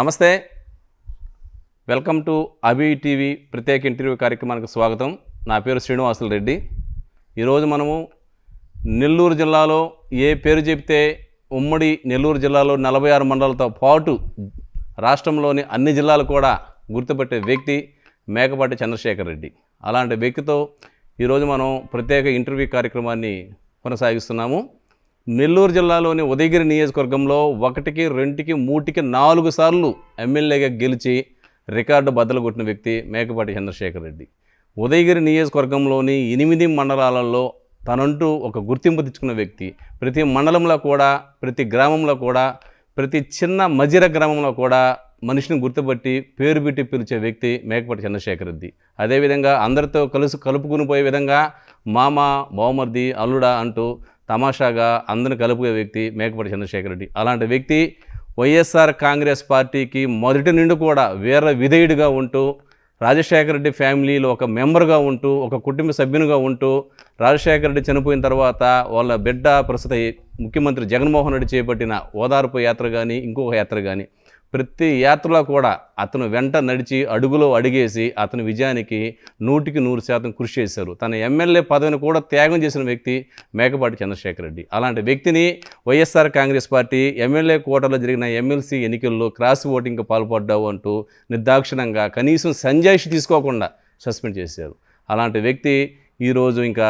నమస్తే. Welcome to Abhi TV ప్రత్యేక interview కార్యక్రమానికి స్వాగతం. నా పేరు శ్రీనివాసులు రెడ్డి. ఈరోజు మనము నెల్లూరు జిల్లాలో ఏ పేరు చెప్తే ఉమ్మడి నెల్లూరు జిల్లాలో నలభై ఆరు మండలాలతో పాటు రాష్ట్రంలోని అన్ని జిల్లాలు కూడా గుర్తుపెట్టే వ్యక్తి మేకపాటి చంద్రశేఖర్ రెడ్డి. అలాంటి వ్యక్తితో ఈరోజు మనం ప్రత్యేక ఇంటర్వ్యూ కార్యక్రమాన్ని కొనసాగిస్తున్నాము. నెల్లూరు జిల్లాలోని ఉదయగిరి నియోజకవర్గంలో ఒకటికి రెండుకి మూటికి నాలుగు సార్లు ఎమ్మెల్యేగా గెలిచి రికార్డు బద్దలు కొట్టిన వ్యక్తి మేకపాటి చంద్రశేఖర్ రెడ్డి. ఉదయగిరి నియోజకవర్గంలోని ఎనిమిది మండలాలలో తనంటూ ఒక గుర్తింపు తెచ్చుకున్న వ్యక్తి. ప్రతి మండలంలో కూడా ప్రతి గ్రామంలో కూడా ప్రతి చిన్న మజిర గ్రామంలో కూడా మనిషిని గుర్తుపట్టి పేరు పెట్టి పిలిచే వ్యక్తి మేకపాటి చంద్రశేఖర్ రెడ్డి. అదేవిధంగా అందరితో కలుసు కలుపుకుని పోయే విధంగా మామ బావమర్ది అల్లుడా అంటూ తమాషాగా అందరిని కలుపుకునే వ్యక్తి మేకపాటి చంద్రశేఖర్ రెడ్డి. అలాంటి వ్యక్తి వైఎస్ఆర్ కాంగ్రెస్ పార్టీకి మొదటి నుండి కూడా వీర విధేయుడిగా ఉంటూ రాజశేఖర రెడ్డి ఫ్యామిలీలో ఒక మెంబర్గా ఉంటూ ఒక కుటుంబ సభ్యునిగా ఉంటూ రాజశేఖర రెడ్డి చనిపోయిన తర్వాత వాళ్ళ బిడ్డ ప్రస్తుత ముఖ్యమంత్రి జగన్మోహన్ రెడ్డి చేపట్టిన ఓదార్పు యాత్ర కానీ ఇంకొక యాత్ర కానీ ప్రతి యాత్రలో కూడా అతను వెంట నడిచి అడుగులో అడిగేసి అతని విజయానికి నూటికి నూరు శాతం కృషి చేశారు. తన ఎమ్మెల్యే పదవిని కూడా త్యాగం చేసిన వ్యక్తి మేకపాటి చంద్రశేఖర్ రెడ్డి. అలాంటి వ్యక్తిని వైఎస్ఆర్ కాంగ్రెస్ పార్టీ ఎమ్మెల్యే కోటలో జరిగిన ఎమ్మెల్సీ ఎన్నికల్లో క్రాస్ ఓటింగ్కి పాల్పడ్డావు అంటూ నిర్దాక్షిణంగా కనీసం సంజాయిషి తీసుకోకుండా సస్పెండ్ చేశారు. అలాంటి వ్యక్తి ఈరోజు ఇంకా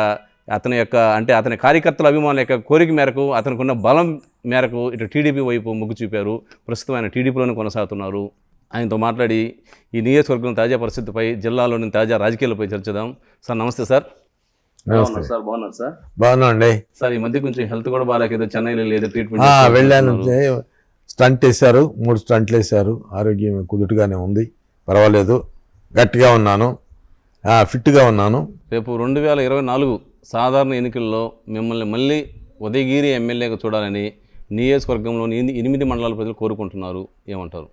అతని యొక్క అంటే అతని కార్యకర్తల అభిమానుల యొక్క కోరిక మేరకు అతనికి ఉన్న బలం మేరకు ఇటు టీడీపీ వైపు మొగ్గు చూపారు. ప్రస్తుతం ఆయన టీడీపీలోనే కొనసాగుతున్నారు. ఆయనతో మాట్లాడి ఈ నియోజకవర్గం తాజా పరిస్థితిపై జిల్లాలోని తాజా రాజకీయాలపై చర్చిద్దాం. సార్ నమస్తే సార్. సార్ బాగున్నారు సార్. బాగున్నా అండి సార్ ఈ మధ్య కొంచెం హెల్త్ కూడా బాగాలేక ఏదో చెన్నైలో లేదు ట్రీట్మెంట్ ఆ, వెళ్ళాను. స్టంట్ వేశారు మూడు స్టంట్లు వేశారు. ఆరోగ్యం కుదుటగానే ఉంది. పర్వాలేదు. గట్టిగా ఉన్నాను. ఆ, ఫిట్గా ఉన్నాను. రేపు రెండు వేల ఇరవై నాలుగు సాధారణ ఎన్నికల్లో మిమ్మల్ని మళ్ళీ ఉదయగిరి ఎమ్మెల్యేగా చూడాలని నియోజకవర్గంలోని ఎనిమిది- ఎనిమిది మండలాల ప్రజలు కోరుకుంటున్నారు. ఏమంటారు?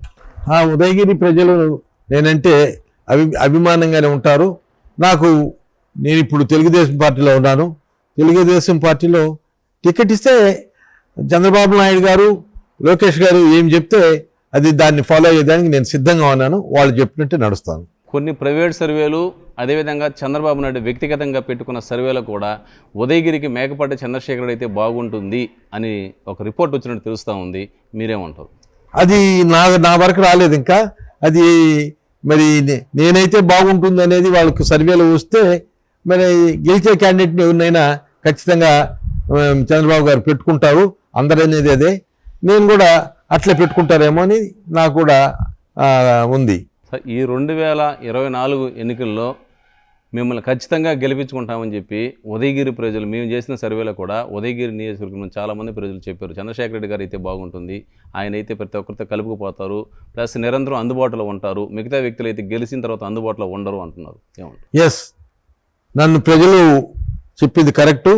ఆ ఉదయగిరి ప్రజలు నేనంటే అభి అభిమానంగానే ఉంటారు. నాకు నేను ఇప్పుడు తెలుగుదేశం పార్టీలో ఉన్నాను. తెలుగుదేశం పార్టీలో టికెట్ ఇస్తే చంద్రబాబు నాయుడు గారు లోకేష్ గారు ఏం చెప్తే అది దాన్ని ఫాలో అయ్యేదానికి నేను సిద్ధంగా ఉన్నాను. వాళ్ళు చెప్పినట్టు నడుస్తాను. కొన్ని ప్రైవేట్ సర్వేలు అదేవిధంగా చంద్రబాబు నాయుడు వ్యక్తిగతంగా పెట్టుకున్న సర్వేలో కూడా ఉదయగిరికి మేకపాటి చంద్రశేఖర్ అయితే బాగుంటుంది అని ఒక రిపోర్ట్ వచ్చినట్టు తెలుస్తూ ఉంది. మీరేమంటారు? అది నా నా వరకు రాలేదు ఇంకా. అది మరి నే- నేనైతే బాగుంటుంది అనేది వాళ్ళకు సర్వేలో వస్తే మరి గెలిచే క్యాండిడేట్ని ఎవరినైనా ఖచ్చితంగా చంద్రబాబు గారు పెట్టుకుంటారు. అందరూ అనేది అదే. నేను కూడా అట్లే పెట్టుకుంటారేమో అని నాకు కూడా ఉంది. సో ఈ రెండు వేల ఇరవై నాలుగు ఎన్నికల్లో మిమ్మల్ని ఖచ్చితంగా గెలిపించుకుంటామని చెప్పి ఉదయగిరి ప్రజలు మేము చేసిన సర్వేలో కూడా ఉదయగిరి నియోజకవర్గం చాలామంది ప్రజలు చెప్పారు. చంద్రశేఖర రెడ్డి గారు అయితే బాగుంటుంది ఆయన అయితే ప్రతి ఒక్కరితో కలుపుకుపోతారు ప్లస్ నిరంతరం అందుబాటులో ఉంటారు మిగతా వ్యక్తులు అయితే గెలిచిన తర్వాత అందుబాటులో ఉండరు అంటున్నారు. ఏమంటారు? ఎస్ నన్ను ప్రజలు చెప్పింది కరెక్టు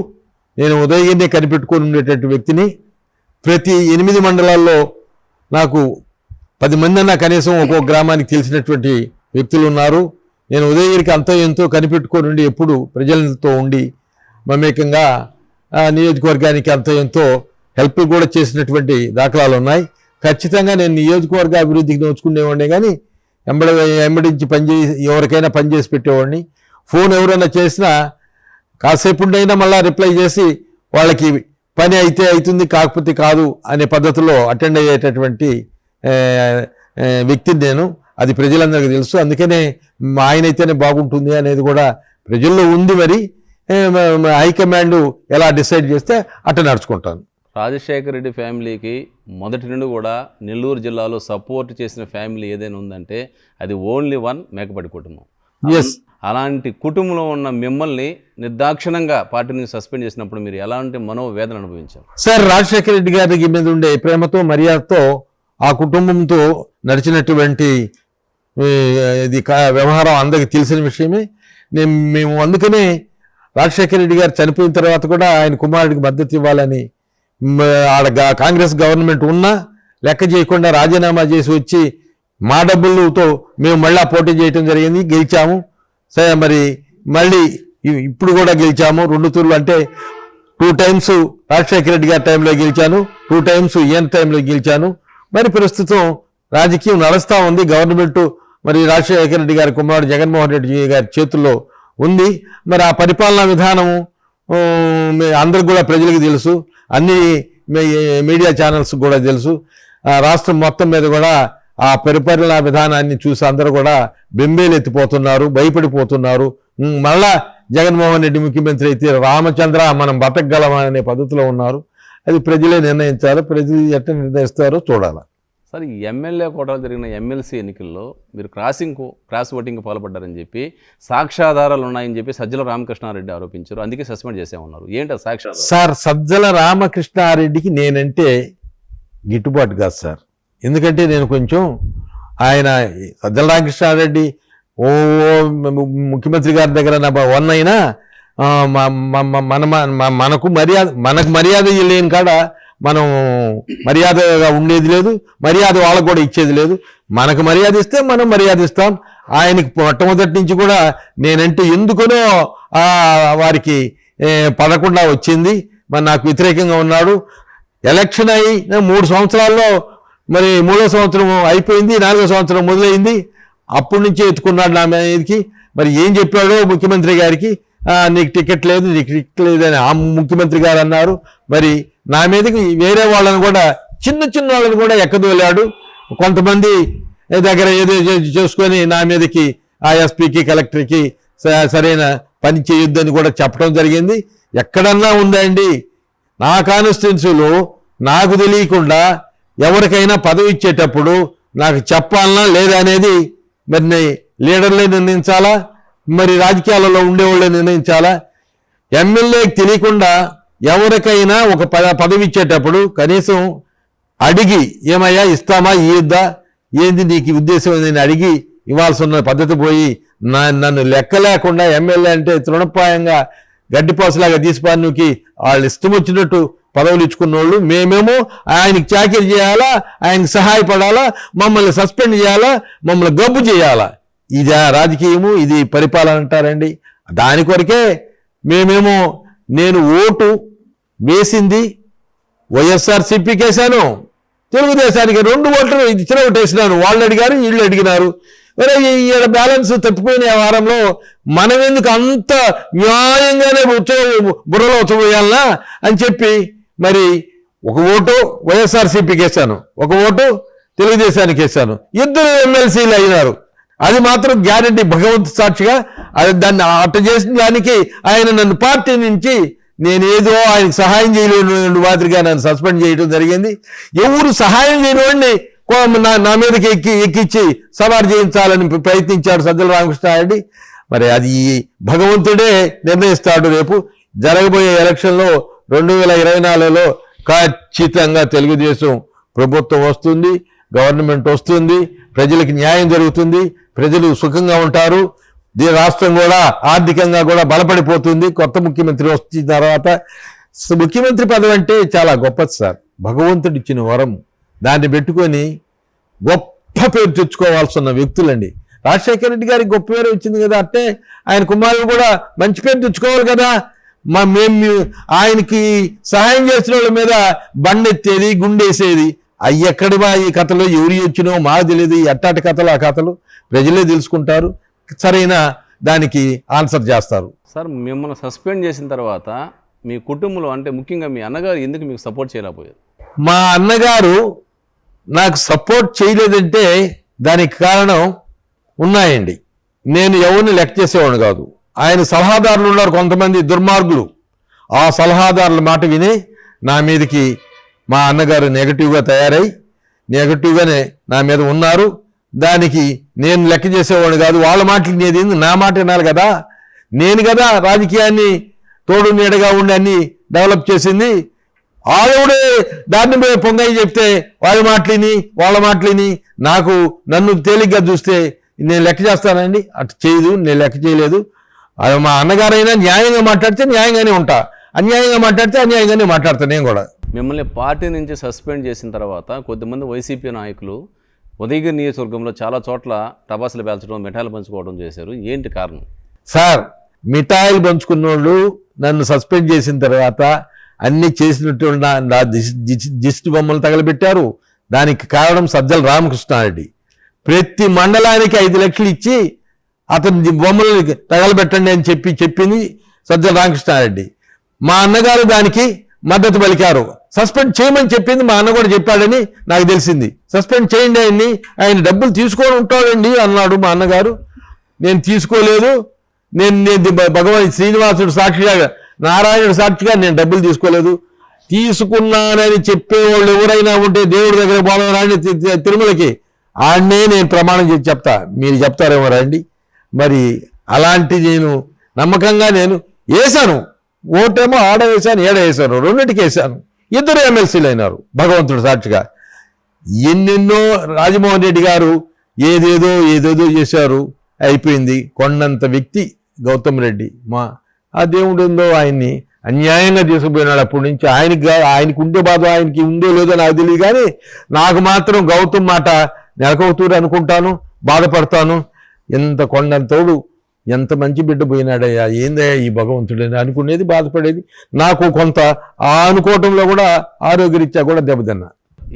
నేను ఉదయగిరిని కనిపెట్టుకొని ఉండేటటువంటి వ్యక్తిని ప్రతి ఎనిమిది మండలాల్లో నాకు పది మంది అన్నా కనీసం ఒక్కొక్క గ్రామానికి తెలిసినటువంటి వ్యక్తులు ఉన్నారు. నేను ఉదయగిరికి అంతో ఎంతో కనిపెట్టుకొని ఉండి ఎప్పుడు ప్రజలతో ఉండి మమేకంగా నియోజకవర్గానికి అంతో ఎంతో హెల్ప్ కూడా చేసినటువంటి దాఖలాలు ఉన్నాయి. ఖచ్చితంగా నేను నియోజకవర్గ అభివృద్ధికి నోచుకునేవాడిని కానీ ఎంబడ ఎంబడించి పనిచేసి ఎవరికైనా పనిచేసి పెట్టేవాడిని. ఫోన్ ఎవరైనా చేసినా కాసేపు ఉండైనా మళ్ళీ రిప్లై చేసి వాళ్ళకి పని అయితే అవుతుంది కాకపోతే కాదు అనే పద్ధతిలో అటెండ్ అయ్యేటటువంటి వ్యక్తిని నేను అది ప్రజలందరికీ తెలుసు. అందుకనే మా ఆయన అయితేనే బాగుంటుంది అనేది కూడా ప్రజల్లో ఉంది మరి. హైకమాండ్ ఎలా డిసైడ్ చేస్తే అట్ట నడుచుకుంటాను. రాజశేఖర రెడ్డి ఫ్యామిలీకి మొదటి నుండి కూడా నెల్లూరు జిల్లాలో సపోర్ట్ చేసిన ఫ్యామిలీ ఏదైనా ఉందంటే అది ఓన్లీ వన్ మేకపాటి కుటుంబం. ఎస్ అలాంటి కుటుంబంలో ఉన్న మిమ్మల్ని నిర్దాక్షిణంగా పార్టీ నుంచి సస్పెండ్ చేసినప్పుడు మీరు ఎలాంటి మనోవేదన అనుభవించారు? సార్ రాజశేఖర రెడ్డి గారి మీద ఉండే ప్రేమతో మర్యాదతో ఆ కుటుంబంతో నడిచినటువంటి ఇది కా- వ్యవహారం అందరికి తెలిసిన విషయమే. నేను మేము అందుకనే రాజశేఖర రెడ్డి గారు చనిపోయిన తర్వాత కూడా ఆయన కుమారుడికి మద్దతు ఇవ్వాలని ఆడ కాంగ్రెస్ గవర్నమెంట్ ఉన్నా లెక్క చేయకుండా రాజీనామా చేసి వచ్చి మా డబ్బులతో మేము మళ్ళా పోటీ చేయటం జరిగింది గెలిచాము. సరే మరి మళ్ళీ ఇప్పుడు కూడా గెలిచాము. రెండు తూర్లు అంటే టూ టైమ్స్ రాజశేఖర రెడ్డి గారి టైంలో గెలిచాను టూ టైమ్స్ ఈయన టైంలో గెలిచాను. మరి ప్రస్తుతం రాజకీయం నడుస్తూ ఉంది. గవర్నమెంట్ మరి రాజశేఖర రెడ్డి గారి కుమారుడు జగన్మోహన్ రెడ్డి గారి చేతుల్లో ఉంది. మరి ఆ పరిపాలనా విధానము మీ- అందరికి కూడా ప్రజలకు తెలుసు. అన్ని మీ- మీడియా ఛానల్స్ కూడా తెలుసు. ఆ రాష్ట్రం మొత్తం మీద కూడా ఆ పరిపాలనా విధానాన్ని చూసి అందరూ కూడా బెంబేలెత్తిపోతున్నారు భయపడిపోతున్నారు. మళ్ళా జగన్మోహన్ రెడ్డి ముఖ్యమంత్రి అయితే రామచంద్ర మనం బతకగలమనే అనే పద్ధతిలో ఉన్నారు. అది ప్రజలే నిర్ణయించాలి ప్రజలు ఎట్లా నిర్ణయిస్తారో చూడాలి. సార్ ఈ ఎమ్మెల్యే కోటాలు జరిగిన ఎమ్మెల్సీ ఎన్నికల్లో మీరు క్రాసింగ్ క్రాస్ ఓటింగ్ పాల్పడ్డారని చెప్పి సాక్ష్యాధారాలు ఉన్నాయని చెప్పి సజ్జల రామకృష్ణారెడ్డి ఆరోపించారు. అందుకే సస్పెండ్ చేసామన్నారు. ఏంటి ఆ సాక్ష్యాధారాలు సార్ సజ్జల రామకృష్ణారెడ్డికి నేనంటే గిట్టుబాటు కాదు సార్. ఎందుకంటే నేను కొంచెం ఆయన సజ్జల రామకృష్ణారెడ్డి ఓ ముఖ్యమంత్రి గారి దగ్గర నా వన్ అయినా మన మనకు మర్యాద మనకు మర్యాద లేని కాడ మనం మర్యాదగా ఉండేది లేదు మర్యాద వాళ్ళకు కూడా ఇచ్చేది లేదు. మనకు మర్యాద ఇస్తే మనం మర్యాద ఇస్తాం. ఆయనకి మొట్టమొదటి నుంచి కూడా నేనంటే ఎందుకనో వారికి పడకుండా వచ్చింది. మరి నాకు వ్యతిరేకంగా ఉన్నాడు. ఎలక్షన్ అయి మూడు సంవత్సరాల్లో మరి మూడో సంవత్సరం అయిపోయింది నాలుగో సంవత్సరం మొదలైంది. అప్పటి నుంచి ఎత్తుకున్నాడు నా మీదకి. మరి ఏం చెప్పాడో ముఖ్యమంత్రి గారికి నీకు టికెట్ లేదు నీకు టికెట్ లేదు అని ఆ ముఖ్యమంత్రి గారు అన్నారు. మరి నా మీదకి వేరే వాళ్ళని కూడా చిన్న చిన్న వాళ్ళని కూడా ఎక్కదోలాడు కొంతమంది దగ్గర ఏదో చేసుకొని నా మీదకి ఆ ఎస్పీకి కలెక్టర్కి సరైన పని చేయొద్దని కూడా చెప్పడం జరిగింది. ఎక్కడన్నా ఉందండి. నా కాన్స్టిట్యున్సీలో నాకు తెలియకుండా ఎవరికైనా పదవి ఇచ్చేటప్పుడు నాకు చెప్పాలనా లేదా అనేది మరి లీడర్లే నిర్ణయించాలా? మరి రాజకీయాలలో ఉండేవాళ్ళే నిర్ణయించాలా? ఎమ్మెల్యేకి తెలియకుండా ఎవరికైనా ఒక పద పదవి ఇచ్చేటప్పుడు కనీసం అడిగి ఏమయ్యా ఇస్తామా ఇద్దా ఏంది నీకు ఉద్దేశం? నేను అని అడిగి ఇవ్వాల్సి ఉన్న పద్ధతి పోయి నా నన్ను లెక్క లేకుండా ఎమ్మెల్యే అంటే తృణప్రాయంగా గడ్డిపోసలాగా తీసిపానుకి వాళ్ళు ఇష్టం వచ్చినట్టు పదవులు ఇచ్చుకున్న వాళ్ళు మేమేమో ఆయనకి చాకరీ చేయాలా ఆయనకి సహాయపడాలా మమ్మల్ని సస్పెండ్ చేయాలా మమ్మల్ని గబ్బు చేయాలా? ఇది రాజకీయము ఇది పరిపాలన అంటారండి. దాని కొరకే మేమేమో నేను ఓటు వేసింది వైఎస్ఆర్సీపీకి వేశాను తెలుగుదేశానికి రెండు ఓట్లు ఇచ్చిన ఒకటి వేసినాను. వాళ్ళు అడిగారు వీళ్ళు అడిగినారు. మరి ఈడ బ్యాలెన్స్ తప్పిపోయిన వారంలో మనం ఎందుకు అంత న్యాయంగానే ఉత్సవ బుర్రలో ఉత్సవేయాలనా అని చెప్పి మరి ఒక ఓటు వైఎస్ఆర్సీపీకి వేశాను ఒక ఓటు తెలుగుదేశానికి వేశాను ఇద్దరు ఎమ్మెల్సీలు అయినారు. అది మాత్రం గ్యారంటీ భగవంత్ సాక్షిగా. అది దాన్ని అట్ట చేసిన దానికి ఆయన నన్ను పార్టీ నుంచి నేను ఏదో ఆయనకు సహాయం చేయలేని మాదిరిగా నన్ను సస్పెండ్ చేయడం జరిగింది. ఎవరు సహాయం చేయనివాడిని కో- నా నా మీదకి ఎక్కి ఎక్కించి సవారు చేయించాలని ప్రయత్నించాడు సజ్జల రామకృష్ణారెడ్డి. మరి అది భగవంతుడే నిర్ణయిస్తాడు రేపు. జరగబోయే ఎలక్షన్లో రెండు వేల ఇరవై నాలుగులో ఖచ్చితంగా తెలుగుదేశం ప్రభుత్వం వస్తుంది గవర్నమెంట్ వస్తుంది ప్రజలకు న్యాయం జరుగుతుంది. ప్రజలు సుఖంగా ఉంటారు. దీని రాష్ట్రం కూడా ఆర్థికంగా కూడా బలపడిపోతుంది. కొత్త ముఖ్యమంత్రి వచ్చిన తర్వాత ముఖ్యమంత్రి పదవి అంటే చాలా గొప్పది సార్. భగవంతుడు ఇచ్చిన వరం దాన్ని పెట్టుకొని గొప్ప పేరు తెచ్చుకోవాల్సిన వ్యక్తులండి. రాజశేఖర రెడ్డి గారికి గొప్ప పేరు వచ్చింది కదా అంటే ఆయన కుమారుడు కూడా మంచి పేరు తెచ్చుకోవాలి కదా. మా మేము ఆయనకి సహాయం చేసిన వాళ్ళ మీద బండెత్తేది గుండేసేది అవి ఎక్కడి మా ఈ కథలో ఎవరి వచ్చినో మాకు తెలియదు ఈ అట్టాటి కథలు ఆ కథలు ప్రజలే తెలుసుకుంటారు. సరైన దానికి ఆన్సర్ చేస్తారు. సార్ మిమ్మల్ని సస్పెండ్ చేసిన తర్వాత మీ కుటుంబంలో అంటే ముఖ్యంగా మీ అన్నగారు ఎందుకు మీకు సపోర్ట్ చేయలేకపోయారు? మా అన్నగారు నాకు సపోర్ట్ చేయలేదంటే దానికి కారణం ఉన్నాయండి. నేను ఎవరిని లెక్క చేసేవాడు కాదు. ఆయన సలహాదారులు ఉన్నారు కొంతమంది దుర్మార్గులు. ఆ సలహాదారుల మాట విని నా మీదకి మా అన్నగారు నెగటివ్గా తయారై నెగటివ్గానే నా మీద ఉన్నారు. దానికి నేను లెక్క చేసేవాడు కాదు. వాళ్ళ మాటలు నేది నా మాట వినాలి కదా? నేను కదా రాజకీయాన్ని తోడు నీడగా ఉండి అన్ని డెవలప్ చేసింది. ఆడవుడే దాన్ని పోయి పొంగయ్య చెప్తే వాళ్ళ మాటలిని వాళ్ళ మాటలిని నాకు నన్ను తేలిగ్గా చూస్తే నేను లెక్క చేస్తానండి. అటు చేయదు నేను లెక్క చేయలేదు. అది మా అన్నగారైనా న్యాయంగా మాట్లాడితే న్యాయంగానే ఉంటా. అన్యాయంగా మాట్లాడితే అన్యాయంగానే మాట్లాడతాను నేను కూడా. మిమ్మల్ని పార్టీ నుంచి సస్పెండ్ చేసిన తర్వాత కొద్దిమంది వైసీపీ నాయకులు ఉదయగిరి నియోజకవర్గంలో చాలా చోట్ల టపాసులు పేల్చడం మిఠాయిలు పంచుకోవడం చేశారు. ఏంటి కారణం? సార్ మిఠాయిలు పంచుకున్న వాళ్ళు నన్ను సస్పెండ్ చేసిన తర్వాత అన్ని చేసినట్టు దిష్టి బొమ్మలు తగలబెట్టారు. దానికి కారణం సజ్జల రామకృష్ణారెడ్డి. ప్రతి మండలానికి ఐదు లక్షలు ఇచ్చి అతని బొమ్మలు తగలబెట్టండి అని చెప్పి చెప్పింది సజ్జల రామకృష్ణారెడ్డి. మా అన్నగారు దానికి మద్దతు పలికారు. సస్పెండ్ చేయమని చెప్పింది మా అన్న కూడా చెప్పాడని నాకు తెలిసింది. సస్పెండ్ చేయండి ఆయన్ని ఆయన డబ్బులు తీసుకొని ఉంటాడండి అన్నాడు మా అన్నగారు. నేను తీసుకోలేదు. నేను నేను భగవాన్ శ్రీనివాసుడు సాక్షిగా నారాయణుడు సాక్షిగా నేను డబ్బులు తీసుకోలేదు. తీసుకున్నానని చెప్పేవాళ్ళు ఎవరైనా ఉంటే దేవుడి దగ్గర పోవాలని తిరుమలకి. ఆడనే నేను ప్రమాణం చేసి చెప్తా. మీరు చెప్తారేమో రండి. మరి అలాంటి నేను నమ్మకంగా నేను వేశాను. ఓటేమో ఆడ వేశాను ఏడ వేశాను రెండింటికి వేశాను. ఇద్దరు ఎమ్మెల్సీలు అయినారు భగవంతుడు సాక్షిగా. ఎన్నెన్నో రాజమోహన్ రెడ్డి గారు ఏదేదో ఏదేదో చేశారు అయిపోయింది. కొండంత వ్యక్తి గౌతమ్ రెడ్డి. మా ఆ దేవుడు ఉందో ఆయన్ని అన్యాయంగా తీసుకుపోయినాడు అప్పటి నుంచి. ఆయనకి ఆయనకు ఉండే బాధ ఆయనకి ఉందో లేదో నాకు తెలియదు కానీ నాకు మాత్రం గౌతమ్ మాట నెలకొతూరు అనుకుంటాను బాధపడతాను. ఎంత కొండంతోడు ఎంత మంచి బిడ్డ పోయినాడయ్యా? ఏందయ్యా ఈ భగవంతుడని అనుకునేది బాధపడేది. నాకు కొంత ఆ అనుకోవటంలో కూడా ఆరోగ్యరీత్యా కూడా దెబ్బతిన్నా.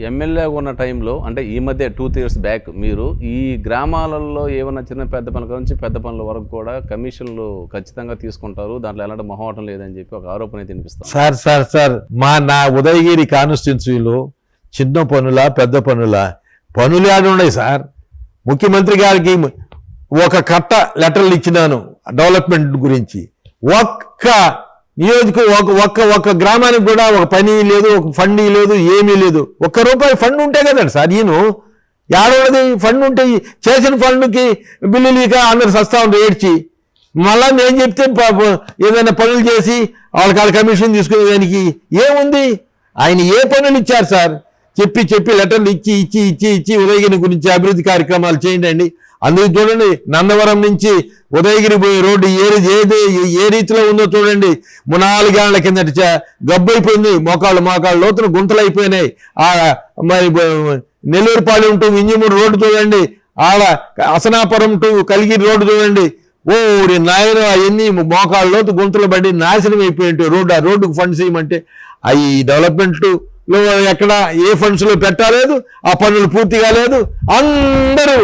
ఎమ్మెల్యే ఉన్న టైంలో అంటే ఈ మధ్య టూ త్రీ ఇయర్స్ బ్యాక్ మీరు ఈ గ్రామాలలో ఏమైనా చిన్న పెద్ద పనుల నుంచి పెద్ద పనుల వరకు కూడా కమిషన్లు ఖచ్చితంగా తీసుకుంటారు. దాంట్లో ఎలాంటి మొహమాటం లేదని చెప్పి ఒక ఆరోపణ అయితే వినిపిస్తాం సార్ సార్ సార్ మా నా ఉదయగిరి కాన్స్టిట్యున్సీలో చిన్న పనుల పెద్ద పనుల పనులు ఉన్నాయి సార్. ముఖ్యమంత్రి గారికి ఒక కట్ట లెటర్లు ఇచ్చినాను డెవలప్మెంట్ గురించి. ఒక్క నియోజక ఒక ఒక్క ఒక్క గ్రామానికి కూడా ఒక పని లేదు ఒక ఫండ్ లేదు ఏమీ లేదు. ఒక్క రూపాయి ఫండ్ ఉంటే కదండి సార్ ఈయన ఏడవది ఫండ్ ఉంటే చేసిన ఫండ్కి బిల్లులు ఇక అందరు సస్తా ఉంటే ఏడ్చి. మళ్ళా నేను చెప్తే పాపం ఏదైనా పనులు చేసి వాళ్ళకి వాళ్ళ కమిషన్ తీసుకునే దానికి ఏముంది? ఆయన ఏ పనులు ఇచ్చారు సార్? చెప్పి చెప్పి లెటర్లు ఇచ్చి ఇచ్చి ఇచ్చి ఇచ్చి ఉదయగిరి గురించి అభివృద్ధి కార్యక్రమాలు చేయండి అందుకు చూడండి నందవరం నుంచి ఉదయగిరి పోయే రోడ్డు ఏది ఏది ఏ రీతిలో ఉందో చూడండి. మునాలుగాళ్ళ కిందట గబ్బైపోయింది. మోకాళ్ళు మోకాళ్ళు లోతున గుంతలు అయిపోయినాయి ఆ మరి నెల్లూరుపాలెం టు వింజమూరు రోడ్డు చూడండి. ఆడ అసనాపురం టు కలిగిరి రోడ్డు చూడండి. ఓరి నాయన అవన్నీ మోకాళ్ళ లోతు గుంతలు పడి నాశనం అయిపోయింటాయి రోడ్డు ఆ రోడ్డుకు ఫండ్స్ ఇవ్వమంటే అవి డెవలప్మెంట్లో ఎక్కడ ఏ ఫండ్స్లో ఆ పనులు పూర్తి కాలేదు అందరూ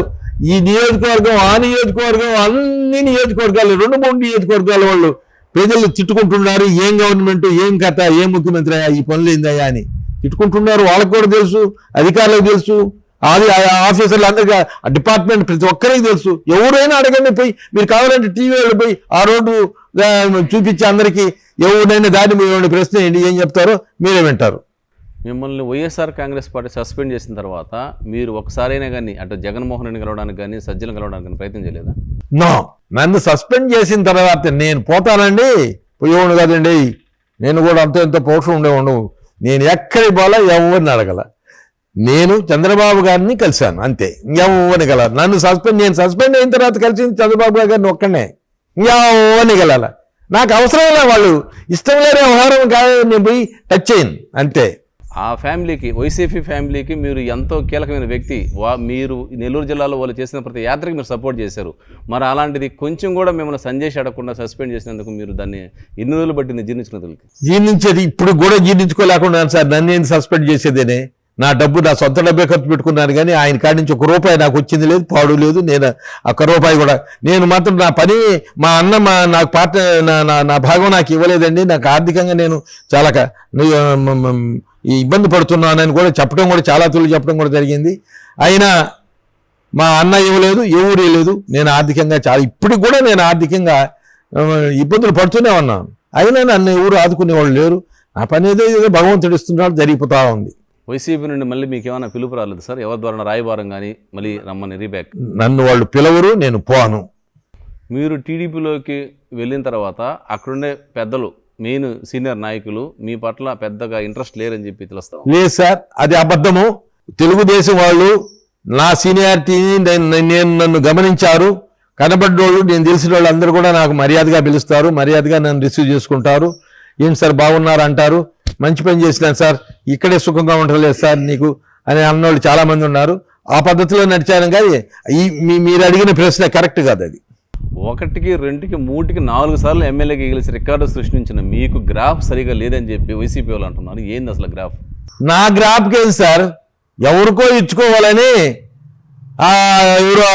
ఈ నియోజకవర్గం ఆ నియోజకవర్గం అన్ని నియోజకవర్గాలు రెండు మూడు నియోజకవర్గాల వాళ్ళు ప్రజలు తిట్టుకుంటున్నారు. ఏం గవర్నమెంట్ ఏం కథ ఏం ముఖ్యమంత్రి అయ్యా ఈ పనులు ఏందయ్యా అని తిట్టుకుంటున్నారు. వాళ్ళకు కూడా తెలుసు అధికారులకు తెలుసు అది ఆ ఆఫీసర్లు అందరికీ ఆ డిపార్ట్మెంట్ ప్రతి ఒక్కరికి తెలుసు. ఎవరైనా అడగండి పోయి మీరు కావాలంటే టీవీలో పోయి ఆ రోడ్డు చూపించి అందరికీ ఎవరైనా దాని మీద ప్రశ్న ఏంటి ఏం చెప్తారో మీరే వింటారు. మిమ్మల్ని వైఎస్ఆర్ కాంగ్రెస్ పార్టీ సస్పెండ్ చేసిన తర్వాత మీరు ఒకసారైనా కానీ అంటే జగన్మోహన్ రెడ్డి కలవడానికి కానీ సజ్జలను కలవడానికి కానీ ప్రయత్నం చేయలేదా? నో. నన్ను సస్పెండ్ చేసిన తర్వాత నేను పోతానండి. పోయేవాడు కదండి. నేను కూడా అంత ఎంత పౌరుషం ఉండేవాడు నేను ఎక్కడి పోలా ఎవరిని అడగల. నేను చంద్రబాబు గారిని కలిశాను అంతే. ఎవరిని గల నన్ను సస్పెండ్ నేను సస్పెండ్ అయిన తర్వాత కలిసింది చంద్రబాబు గారిని ఒక్కనే ఎవరిని గల నాకు అవసరం లే వాళ్ళు. ఇష్టం లేని వ్యవహారం కాదు నేను పోయి టచ్ చేయను అంతే. ఆ ఫ్యామిలీకి వైసీపీ ఫ్యామిలీకి మీరు ఎంతో కీలకమైన వ్యక్తి. వా మీరు నెల్లూరు జిల్లాలో వాళ్ళు చేసిన ప్రతి యాత్రకి మీరు సపోర్ట్ చేశారు. మరి అలాంటిది కొంచెం కూడా మిమ్మల్ని సంజయ్ అడగకుండా సస్పెండ్ చేసినందుకు మీరు దాన్ని ఎన్ని రోజులు పట్టింది జీర్ణించుకున్నదులకి? జీర్ణించేది ఇప్పుడు కూడా జీర్ణించుకోలేకుండా సార్. నన్ను నేను సస్పెండ్ చేసేదేనే? నా డబ్బు నా సొంత డబ్బే ఖర్చు పెట్టుకున్నాను కానీ ఆయన కాడి నుంచి ఒక రూపాయి నాకు వచ్చింది లేదు పాడు లేదు. నేను ఒక్క రూపాయి కూడా నేను మాత్రం నా పని మా అన్న మా నాకు పార్ట్ నా నా నా భాగం నాకు ఇవ్వలేదండి. నాకు ఆర్థికంగా నేను చాలా ఇబ్బంది పడుతున్నానని కూడా చెప్పడం కూడా చాలా తూలు చెప్పడం కూడా జరిగింది. అయినా మా అన్న ఇవ్వలేదు ఎవరు ఇవ్వలేదు నేను ఆర్థికంగా చాలా ఇప్పటికి కూడా నేను ఆర్థికంగా ఇబ్బందులు పడుతూనే ఉన్నాను. అయినా నన్ను ఎవరు ఆదుకునే వాళ్ళు లేరు. నా పని ఏదో ఏదో భగవంతుడు ఇస్తున్నాడు జరిగిపోతా ఉంది. వైసీపీ నుండి మళ్ళీ మీకు ఏమైనా పిలుపు రాలేదు సార్? ఎవరి ద్వారా రాయబారం కానీ మళ్ళీ రమ్మని రీబ్యాక్? నన్ను వాళ్ళు పిలవరు నేను పోను. మీరు టీడీపీలోకి వెళ్ళిన తర్వాత అక్కడుండే పెద్దలు నేను సీనియర్ నాయకులు మీ పట్ల పెద్దగా ఇంట్రెస్ట్ లేరని చెప్పి తెలుస్తాం. లేదు సార్ అది అబద్ధము. తెలుగుదేశం వాళ్ళు నా సీనియారిటీని నేను నన్ను గమనించారు. కనబడ్డోళ్ళు నేను తెలిసిన వాళ్ళు అందరూ కూడా నాకు మర్యాదగా పిలుస్తారు. మర్యాదగా నన్ను రిసీవ్ చేసుకుంటారు. ఏం సార్ బాగున్నారు అంటారు? మంచి పని చేసినాను సార్. ఇక్కడే సుఖంగా ఉండలేదు సార్ నీకు అని అన్నోళ్ళు చాలామంది ఉన్నారు. ఆ పద్ధతిలో నడిచాను కానీ ఈ మీరు అడిగిన ప్రశ్న కరెక్ట్ కాదు అది. ఒకటికి రెండుకి మూడుకి నాలుగు సార్లు ఎమ్మెల్యేకి గెలిచి రికార్డు సృష్టించిన మీకు గ్రాఫ్ సరిగా లేదని చెప్పి వైసీపీ వాళ్ళు అంటున్నారు. ఏంది అసలు గ్రాఫ్? నా గ్రాఫ్కి ఏంది సార్? ఎవరికో ఇచ్చుకోవాలని ఎవరో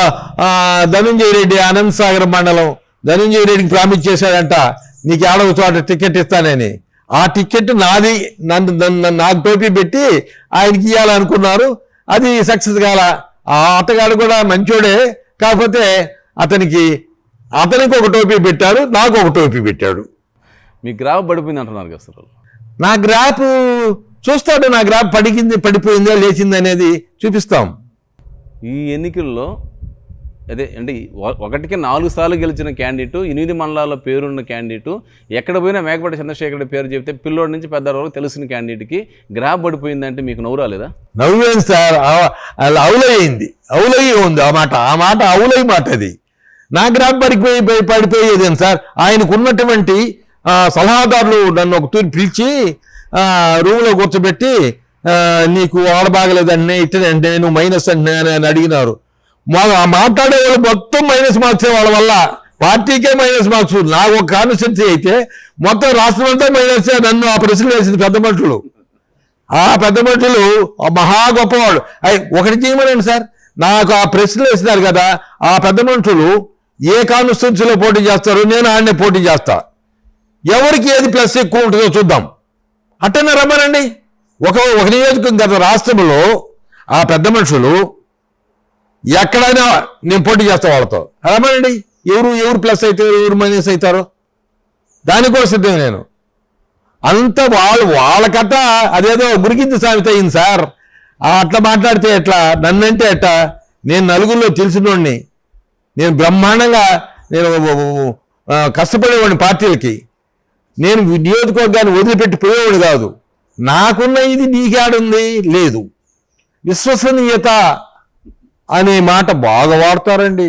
ధనుంజయ రెడ్డి ఆనంద్ సాగర్ మండలం ధనుంజయ రెడ్డికి ప్రామిస్ చేశాడంట. నీకు ఏడవ చోట టికెట్ ఇస్తానని. ఆ టికెట్ నాది నన్ను నన్ను నాకు టోపీ పెట్టి ఆయనకి ఇవ్వాలనుకున్నారు అది సక్సెస్ కాల. ఆ ఆటగాడు కూడా మంచోడే. కాకపోతే అతనికి అతనికి ఒక టోపీ పెట్టారు నాకు ఒక టోపీ పెట్టాడు. మీ గ్రాఫ్ పడిపోయింది అంటున్నారు కదా సార్. నా గ్రాఫ్ చూస్తాడు నా గ్రాఫ్ పడికింది పడిపోయిందా లేచింది అనేది చూపిస్తాం. ఈ ఎన్నికల్లో అదే అంటే ఒకటికి నాలుగు సార్లు గెలిచిన క్యాండిడేట్ ఎనిమిది మండలాల్లో పేరున్న క్యాండిడేట్ ఎక్కడ పోయినా మేకపాటి చంద్రశేఖర్ పేరు చెప్తే పిల్లోడి నుంచి పెద్ద వరకు తెలిసిన క్యాండిడేట్కి గ్రాఫ్ పడిపోయిందంటే మీకు నవ్వు రాలేదా? నవ్వేం సార్ అవులయ్యింది. అవులయ్యి ఉంది ఆ మాట ఆ మాట అవులయ్య మాట అది నా గ్రాఫ్ పడిపోయి పడి- పడిపోయేది సార్? ఆయనకు ఉన్నటువంటి సలహాదారులు నన్ను ఒక తూరి పిలిచి రూమ్లో కూర్చోబెట్టి నీకు ఆడబాగలేదండి ఇట్టనండి నువ్వు మైనస్ అంటే అని అడిగినారు. మా మాట్లాడే వాళ్ళు మొత్తం మైనస్ మార్క్స్ వాళ్ళ వల్ల? పార్టీకే మైనస్ మార్క్స్. నాకు ఒక కాన్స్టిట్యున్సీ అయితే మొత్తం రాష్ట్రం అంతా మైనస్ నన్ను ఆ ప్రశ్నలు వేసింది పెద్ద మనుషులు. ఆ పెద్ద మనుషులు ఆ మహా గొప్పవాడు అయ్ ఒకటి చేయమనండి సార్. నాకు ఆ ప్రశ్నలు వేసినారు కదా ఆ పెద్ద మనుషులు ఏ కాన్స్టిట్యున్సీలో పోటీ చేస్తారు నేను ఆడనే పోటీ చేస్తా. ఎవరికి ఏది ప్లస్ ఎక్కువ ఉంటుందో చూద్దాం. అట్టనే రమ్మనండి. ఒక ఒక నియోజకవర్గం గత రాష్ట్రంలో ఆ పెద్ద మనుషులు ఎక్కడైనా నేను పోటీ చేస్తా వాళ్ళతో. రమ్మనండి. ఎవరు ఎవరు ప్లస్ అవుతారు ఎవరు మైనస్ అవుతారు? దానికి కూడా సిద్ధమే నేను. అంత వాళ్ళు వాళ్ళ కథ అదేదో గురికింది సామెత అయింది సార్. అట్లా మాట్లాడితే ఎట్లా? నన్నంటే ఎట్లా నేను నలుగురిలో తెలిసినోడిని. నేను బ్రహ్మాండంగా నేను కష్టపడేవాడిని పార్టీలకి. నేను నియోజకవర్గాన్ని వదిలిపెట్టి పోయేవాడు కాదు. నాకున్న ఇది నీకేడుంది? లేదు. విశ్వసనీయత అనే మాట బాగా వాడతారండి.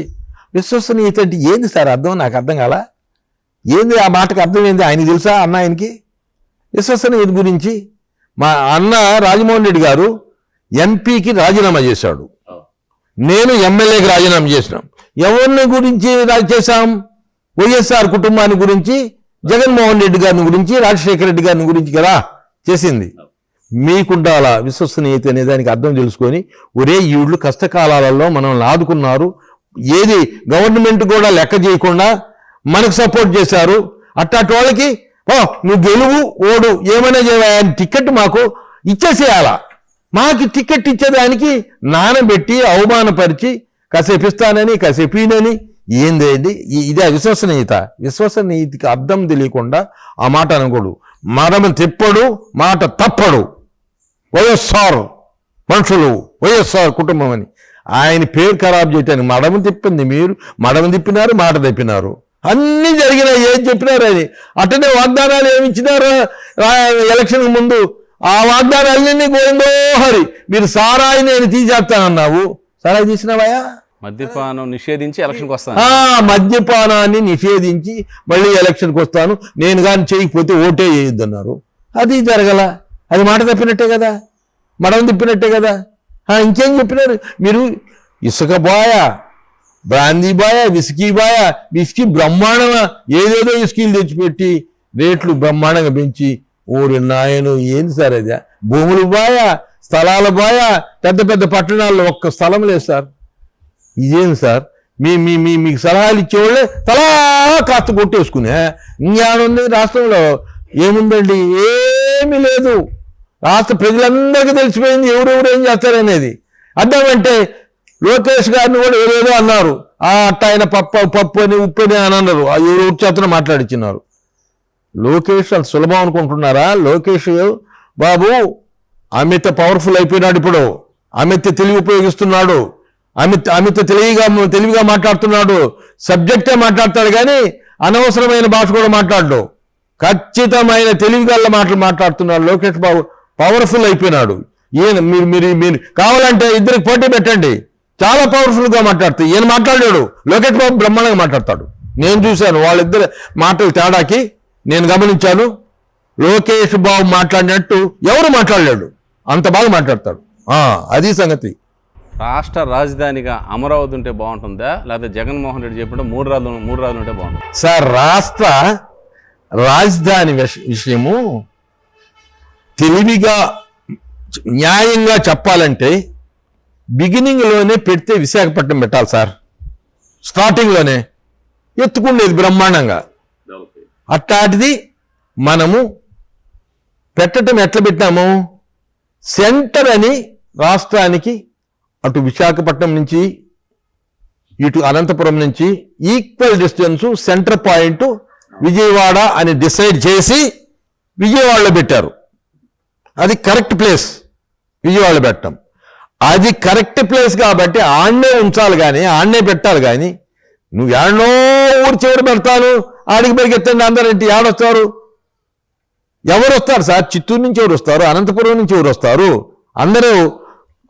విశ్వసనీయత అంటే ఏంది సార్ అర్థం? నాకు అర్థం కాలా? ఏంది ఆ మాటకు అర్థం ఏంది? ఆయనకి తెలుసా అన్న ఆయనకి? విశ్వసనీయత గురించి మా అన్న రాజమోహన్ రెడ్డి గారు ఎంపీకి రాజీనామా చేశాడు. నేను ఎమ్మెల్యేకి రాజీనామా చేసినాం. ఎవరిని గురించి రా- చేశాం? వైఎస్ఆర్ కుటుంబాన్ని గురించి జగన్మోహన్ రెడ్డి గారిని గురించి రాజశేఖర రెడ్డి గారిని గురించి కదా చేసింది. మీకుండాల విశ్వసనీయత అనే దానికి అర్థం తెలుసుకొని ఒరే ఈళ్ళు కష్టకాలాలలో మనం ఆదుకున్నారు. ఏది గవర్నమెంట్ కూడా లెక్క చేయకుండా మనకు సపోర్ట్ చేశారు. అట్టాటి వాళ్ళకి ఓ నువ్వు గెలువు ఓడు ఏమైనా చేయవా? అని టికెట్ మాకు ఇచ్చేసేయాలా? మాకు టికెట్ ఇచ్చేదానికి నానబెట్టి అవమానపరిచి కాసేపు ఇస్తానని కాసేపు ఈనని ఏందేంది ఇదే విశ్వసనీయత విశ్వసనీయతకి అర్థం తెలియకుండా ఆ మాట అనకూడదు మరమ తిప్పడు మాట తప్పడు. వైఎస్ఆర్ మనుషులు వైఎస్ఆర్ కుటుంబం అని. ఆయన పేరు ఖరాబ్ చేయటానికి మడమ తిప్పింది మీరు. మడమ తిప్పినారు మాట తప్పినారు. అన్నీ జరిగినా ఏం చెప్పినారు అది అట్టనే వాగ్దానాలు ఏమి ఇచ్చినారు? ఎలక్షన్కి ముందు. ఆ వాగ్దానాలన్నీ గోవిందో హరి మీరు సారాయి నేను తీసేస్తానన్నావు. సారాయి తీసినావయా? మద్యపానం నిషేధించి ఎలక్షన్కి వస్తాను. మద్యపానాన్ని నిషేధించి మళ్ళీ ఎలక్షన్కి వస్తాను. నేను కానీ చేయకపోతే ఓటే వేయొద్దన్నారు అది జరగల. అది మాట తప్పినట్టే కదా. మడం తిప్పినట్టే కదా. ఆ, ఇంకేం చెప్పినారు? మీరు ఇసుక బాయ బ్రాందీ బాయ విస్కీ బాయ విస్కీ బ్రహ్మాండమా? ఏదేదో విస్కీలు తెచ్చిపెట్టి రేట్లు బ్రహ్మాండంగా పెంచి ఊరి నాయను ఏంది సార్ అది? భూములు బాయ స్థలాల పోయ పెద్ద పెద్ద పట్టణాల్లో ఒక్క స్థలం లేదు సార్. ఇదేం సార్? మీ మీ మీ మీకు సలహాలు ఇచ్చేవాళ్ళే తలా కాస్త కొట్టేసుకునే. ఇంకేముంది రాష్ట్రంలో? ఏముందండి? ఏమీ లేదు. రాష్ట్ర ప్రజలందరికీ తెలిసిపోయింది ఎవరెవరు ఏం చేస్తారనేది అర్థమంటే లోకేష్ గారిని కూడా ఏదేదో అన్నారు. ఆ అట్ట ఆయన పప్పు పప్పు అని ఉప్పు అని అని అన్నారు. ఆ ఎవరు చేతను మాట్లాడిచ్చినారు. లోకేష్ అంత సులభం అనుకుంటున్నారా? లోకేష్ బాబు అమిత పవర్ఫుల్ అయిపోయినాడు ఇప్పుడు. అమిత తెలివి ఉపయోగిస్తున్నాడు అమిత అమిత తెలివిగా తెలివిగా మాట్లాడుతున్నాడు. సబ్జెక్టే మాట్లాడతాడు కానీ అనవసరమైన భాష కూడా మాట్లాడు ఖచ్చితమైన తెలివిగల మాటలు మాట్లాడుతున్నాడు లోకేష్ బాబు. పవర్ఫుల్ అయిపోయినాడు. ఈయన మీరు మీరు మీరు కావాలంటే ఇద్దరికి పోటీ పెట్టండి. చాలా పవర్ఫుల్గా మాట్లాడుతూ ఈయన మాట్లాడాడు. లోకేష్ బాబు బ్రహ్మాండంగా మాట్లాడతాడు. నేను చూశాను వాళ్ళిద్దరు మాటలు తేడాకి నేను గమనించాను. లోకేష్ బాబు మాట్లాడినట్టు ఎవరు మాట్లాడలేడు. అంత బాగా మాట్లాడతాడు. అది సంగతి. రాష్ట్ర రాజధానిగా అమరావతి ఉంటే బాగుంటుందా? లేకపోతే జగన్మోహన్ రెడ్డి చెప్పినట్టు మూడు రాజులు మూడు రాజులు ఉంటే బాగుంటుంది? సార్ రాష్ట్ర రాజధాని విష- విషయము తెలివిగా న్యాయంగా చెప్పాలంటే బిగినింగ్లోనే పెడితే విశాఖపట్నం పెట్టాలి సార్. స్టార్టింగ్లోనే. ఎత్తుకుండేది బ్రహ్మాండంగా. అట్లాంటిది మనము పెట్టడం ఎట్లా పెట్టాము? సెంటర్ అని రాష్ట్రానికి అటు విశాఖపట్నం నుంచి ఇటు అనంతపురం నుంచి equal distance center point Vijayawada అని డిసైడ్ చేసి విజయవాడలో పెట్టారు. అది కరెక్ట్ ప్లేస్ విజయవాడలో పెట్టడం. అది కరెక్ట్ ప్లేస్ కాబట్టి ఆడనే ఉంచాలి కానీ ఆడనే పెట్టాలి కానీ నువ్వు ఏడనో ఊరు చివరి పెడతాను ఆడికి పరిగెత్తండి అందరంటే ఏడొస్తారు? ఎవరు వస్తారు సార్? చిత్తూరు నుంచి ఎవరు వస్తారు అనంతపురం నుంచి ఎవరు వస్తారు అందరూ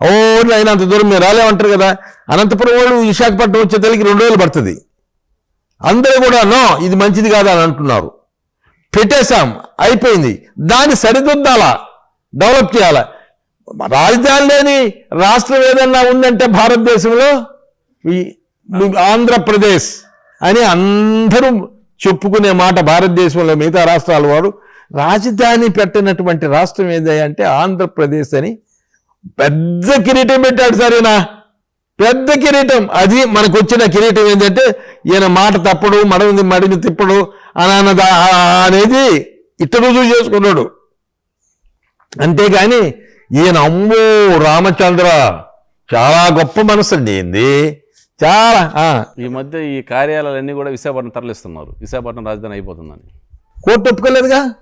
ఓ అయినా అంత దూరం మీరు రాలేమంటారు కదా? అనంతపురం వాళ్ళు విశాఖపట్నం వచ్చే తల్లికి రెండు రోజులు పడుతుంది. అందరూ కూడా నో ఇది మంచిది కాదు అని అంటున్నారు. పెట్టేశాం అయిపోయింది. దాన్ని సరిదిద్దాలా డెవలప్ చేయాలా. రాజధాని లేని రాష్ట్రం ఏదన్నా ఉందంటే భారతదేశంలో ఈ ఆంధ్రప్రదేశ్ అని అందరూ చెప్పుకునే మాట భారతదేశంలో మిగతా రాష్ట్రాల వారు రాజధాని పెట్టినటువంటి రాష్ట్రం ఏదయ్యా అంటే ఆంధ్రప్రదేశ్ అని పెద్ద కిరీటం పెట్టాడు సార్ ఈయన. పెద్ద కిరీటం. అది మనకు వచ్చిన కిరీటం ఏంటంటే ఈయన మాట తప్పడు మడమిది మడిని తిప్పడు అని అన్నది అనేది ఇట్ట రుజువు చేసుకున్నాడు. అంతేగాని ఈయన అమ్మో రామచంద్ర చాలా గొప్ప మనసు అండి ఏంది? చాలా ఈ మధ్య ఈ కార్యాలయాలన్నీ కూడా విశాఖపట్నం తరలిస్తున్నారు. విశాఖపట్నం రాజధాని అయిపోతుందని. కోర్టు ఒప్పుకోలేదుగా?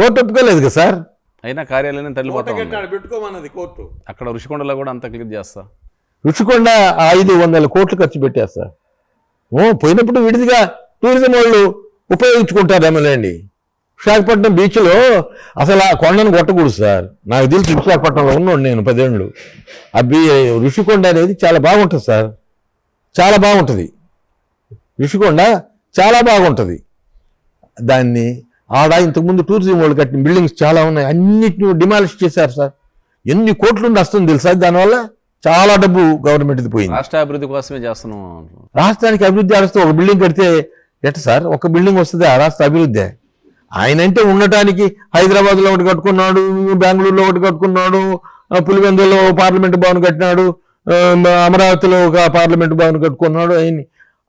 కోర్టు ఒప్పుకోలేదుగా సార్? అయినా కార్యాలయాన్ని తరలిపోతా ఉంది పెట్టుకోమన్నది కోర్టు. అక్కడ ఋషికొండలో కూడా అంత క్లిక్ చేస్తా. రుచికొండ ఐదు వందల కోట్లు ఖర్చు పెట్టారు సార్. ఓ పోయినప్పుడు విడిదిగా టూరిజం వాళ్ళు ఉపయోగించుకుంటారేమోలేండి విశాఖపట్నం బీచ్లో అసలు ఆ కొండను కొట్టకూడదు సార్. నాకు తెలిసి విశాఖపట్నంలో ఉన్నాడు నేను పదేళ్ళు. ఆ బీ ఋషికొండ అనేది చాలా బాగుంటుంది సార్. చాలా బాగుంటుంది. ఋషికొండ చాలా బాగుంటుంది. దాన్ని ఆడ ఇంతకుముందు టూరిజం వాళ్ళు కట్టిన బిల్డింగ్స్ చాలా ఉన్నాయి. అన్నిటిని డిమాలిష్ చేశారు సార్. ఎన్ని కోట్లు వస్తుంది తెలుసా? దానివల్ల చాలా డబ్బు గవర్నమెంట్ది పోయింది. రాష్ట్ర అభివృద్ధి కోసమే చేస్తున్నాం రాష్ట్రానికి అభివృద్ధి ఆడిస్తే ఒక బిల్డింగ్ కడితే ఎట్ట సార్? ఒక బిల్డింగ్ వస్తుంది? ఆ రాష్ట్ర అభివృద్ధి. ఆయన అంటే ఉండటానికి హైదరాబాద్లో ఒకటి కట్టుకున్నాడు బెంగళూరులో ఒకటి కట్టుకున్నాడు పులివెందులో పార్లమెంట్ భవన్ కట్టినాడు అమరావతిలో ఒక పార్లమెంట్ భవన్ కట్టుకున్నాడు ఆయన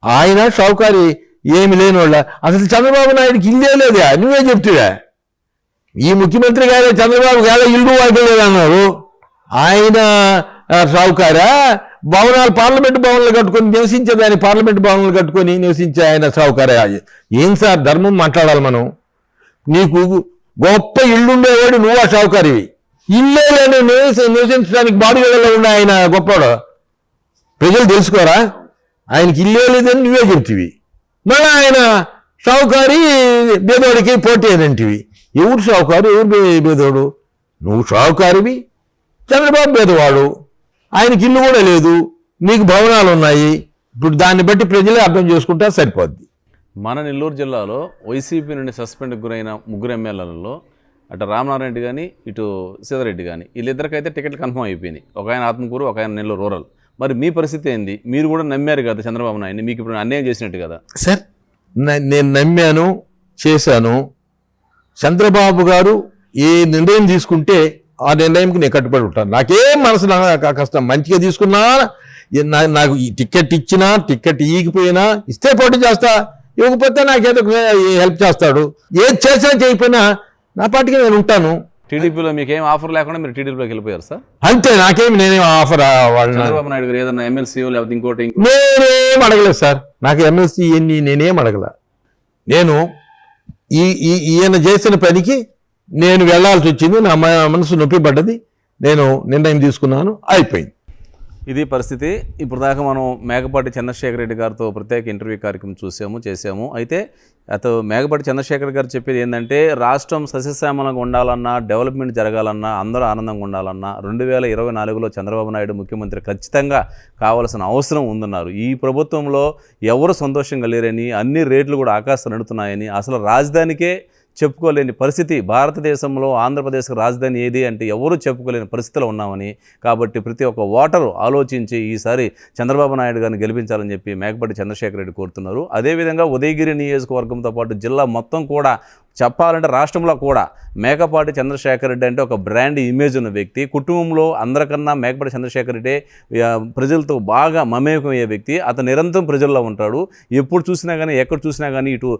ఆయన షౌకారి ఏమి లేనోళ్ళ అసలు చంద్రబాబు నాయుడికి ఇల్లే లేదా నువ్వే చెప్తువా ఈ ముఖ్యమంత్రి గారే చంద్రబాబు గారే ఇల్లు వాడుకోలేదు అన్నారు. ఆయన ఆ, భవనాలు పార్లమెంట్ భవనాలు కట్టుకొని నివసించేదాన్ని పార్లమెంట్ భవనాలు కట్టుకొని నివసించే ఆయన షావుకారా ఏం సార్ ధర్మం మాట్లాడాలి మనం? నీకు గొప్ప ఇల్లుండేవాడు నువ్వు ఆ షావుకారివి ఇల్లే లేని నివసించడానికి బాడుగలలో ఉన్న ఆయన గొప్పవాడు ప్రజలు తెలుసుకోరా? ఆయనకి ఇల్లే లేదని నువ్వే చెప్తివి. మళ్ళీ ఆయన షావుకారి బేదోడికి పోటీ అనేంటివి ఎవరు షావుకారు? ఎవరు బేదోడు? నువ్వు షావుకారివి? చంద్రబాబు బేదవాడు. ఆయనకి ఇల్లు కూడా లేదు. నీకు భవనాలు ఉన్నాయి. ఇప్పుడు దాన్ని బట్టి ప్రజలే అర్థం చేసుకుంటే సరిపోద్ది. మన నెల్లూరు జిల్లాలో వైసీపీ నుండి సస్పెండ్కి గురైన ముగ్గురు ఎమ్మెల్యేలలో అటు రామనారాయణ రెడ్డి కానీ ఇటు సీతారెడ్డి కానీ వీళ్ళిద్దరికైతే టికెట్లు కన్ఫర్మ్ అయిపోయినాయి. ఒక ఆయన ఆత్మకూరు ఒక ఆయన నెల్లూరు రూరల్. మరి మీ పరిస్థితి ఏంది? మీరు కూడా నమ్మారు కదా చంద్రబాబు నాయుడిని? మీకు ఇప్పుడు అన్యాయం చేసినట్టు కదా? సార్ నేను నమ్మాను చేశాను. చంద్రబాబు గారు ఏ నిర్ణయం తీసుకుంటే ఆ నిర్ణయంకి నేను కట్టుబడి ఉంటాను. నాకేం మనసు కష్టం. మంచిగా తీసుకున్నా నా- నాకు ఈ టికెట్ ఇచ్చినా టికెట్ ఇయ్యకపోయినా ఇస్తే పోటీ చేస్తా. ఇవ్వకపోతే నాకేదో హెల్ప్ చేస్తాడు. ఏది చేసినా చేయకపోయినా నా పాటికి నేను ఉంటాను. టీడీపీలో మీకు ఏం ఆఫర్ లేకుండా మీరు టీడీపీలోకి వెళ్ళిపోయారు సార్? అంతే నాకేం నేనేం ఆఫర్ చంద్రబాబు నాయుడు గారు ఏదైనా ఎమ్మెల్సీ లేకపోతే ఇంకోటి ఇంకో నేనేం అడగలేదు సార్. నాకు ఎమ్మెల్సీ ఎన్ని నేనేం అడగల. నేను ఈ ఈ ఈయన చేసిన పనికి నేను వెళ్ళాల్సి వచ్చింది నా మ- మనసు నొప్పి పడ్డది నేను నిర్ణయం తీసుకున్నాను అయిపోయింది. ఇది పరిస్థితి. ఇప్పుడు దాకా మనం మేకపాటి చంద్రశేఖర్ రెడ్డి గారితో ప్రత్యేక ఇంటర్వ్యూ కార్యక్రమం చూసాము చేసాము. అయితే అతను మేకపాటి చంద్రశేఖర్ గారు చెప్పేది ఏంటంటే రాష్ట్రం సస్యశ్యామలంగా ఉండాలన్నా డెవలప్మెంట్ జరగాలన్నా అందరూ ఆనందంగా ఉండాలన్నా రెండు వేల ఇరవై నాలుగులో చంద్రబాబు నాయుడు ముఖ్యమంత్రి ఖచ్చితంగా కావాల్సిన అవసరం ఉందన్నారు. ఈ ప్రభుత్వంలో ఎవరు సంతోషంగా లేరని అన్ని రేట్లు కూడా ఆకాశం నడుతున్నాయని అసలు రాజధానికే చెప్పుకోలేని పరిస్థితి. భారతదేశంలో ఆంధ్రప్రదేశ్కి రాజధాని ఏది అంటే ఎవరు చెప్పుకోలేని పరిస్థితిలో ఉన్నామని కాబట్టి ప్రతి ఒక్క ఓటరు ఆలోచించి ఈసారి చంద్రబాబు నాయుడు గారిని గెలిపించాలని చెప్పి మేకపాటి చంద్రశేఖర్ రెడ్డి కోరుతున్నారు. అదేవిధంగా ఉదయగిరి నియోజకవర్గంతో పాటు జిల్లా మొత్తం కూడా చెప్పాలంటే రాష్ట్రంలో కూడా మేకపాటి చంద్రశేఖర్ రెడ్డి అంటే ఒక బ్రాండ్ ఇమేజ్ ఉన్న వ్యక్తి. కుటుంబంలో అందరికన్నా మేకపాటి చంద్రశేఖర్ రెడ్డి ప్రజలతో బాగా మమేకమయ్యే వ్యక్తి. అతను నిరంతరం ప్రజల్లో ఉంటాడు. ఎప్పుడు చూసినా కానీ ఎక్కడ చూసినా కానీ ఇటు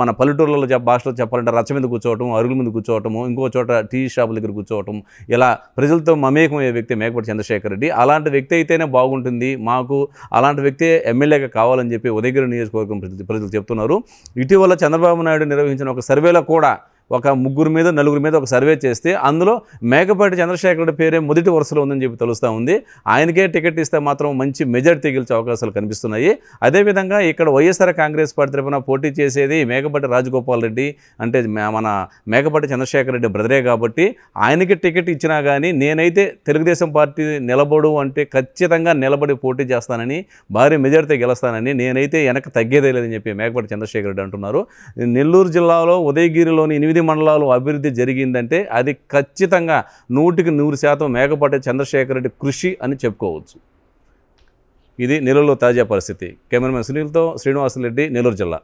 మన పల్లెటూర్లలో భాషలో చెప్పాలంటే రచ్చ మీద కూర్చోవటం అరుగుల మీద కూర్చోవటము ఇంకో చోట టీ షాపుల దగ్గర కూర్చోవటం ఇలా ప్రజలతో మమేకమయ్యే వ్యక్తి మేకపాటి చంద్రశేఖర్ రెడ్డి. అలాంటి వ్యక్తి అయితేనే బాగుంటుంది. మాకు అలాంటి వ్యక్తి ఎమ్మెల్యేగా కావాలని చెప్పి ఉదయగిరి నియోజకవర్గం ప్రజలు చెప్తున్నారు. ఇటీవల చంద్రబాబు నాయుడు నిర్వహించిన ఒక సర్వేలో కూడా ఒక ముగ్గురు మీద నలుగురు మీద ఒక సర్వే చేస్తే అందులో మేకపాటి చంద్రశేఖర్ పేరే మొదటి వరుసలో ఉందని చెప్పి తెలుస్తూ ఉంది. ఆయనకే టికెట్ ఇస్తే మాత్రం మంచి మెజార్టీ గెలిచే అవకాశాలు కనిపిస్తున్నాయి. అదేవిధంగా ఇక్కడ వైఎస్ఆర్ కాంగ్రెస్ పార్టీ తరఫున పోటీ చేసేది మేకపాటి రాజగోపాల్ రెడ్డి అంటే మన మేకపాటి చంద్రశేఖర్ రెడ్డి బ్రదరే కాబట్టి ఆయనకి టికెట్ ఇచ్చినా కానీ నేనైతే తెలుగుదేశం పార్టీ నిలబడు అంటే ఖచ్చితంగా నిలబడి పోటీ చేస్తానని భారీ మెజార్టీ గెలుస్తానని నేనైతే వెనక తగ్గేదే లేదని చెప్పి మేకపాటి చంద్రశేఖర్ రెడ్డి అంటున్నారు. నెల్లూరు జిల్లాలో ఉదయగిరిలోని ఎనిమిది మండలాలు అభివృద్ధి జరిగిందంటే అది ఖచ్చితంగా నూటికి నూరు శాతం మేకపాటి చంద్రశేఖర్ రెడ్డి కృషి అని చెప్పుకోవచ్చు. ఇది నెల్లూరులో తాజా పరిస్థితి. కెమెరామెన్ సునీల్తో శ్రీనివాసరెడ్డి నెల్లూరు జిల్లా.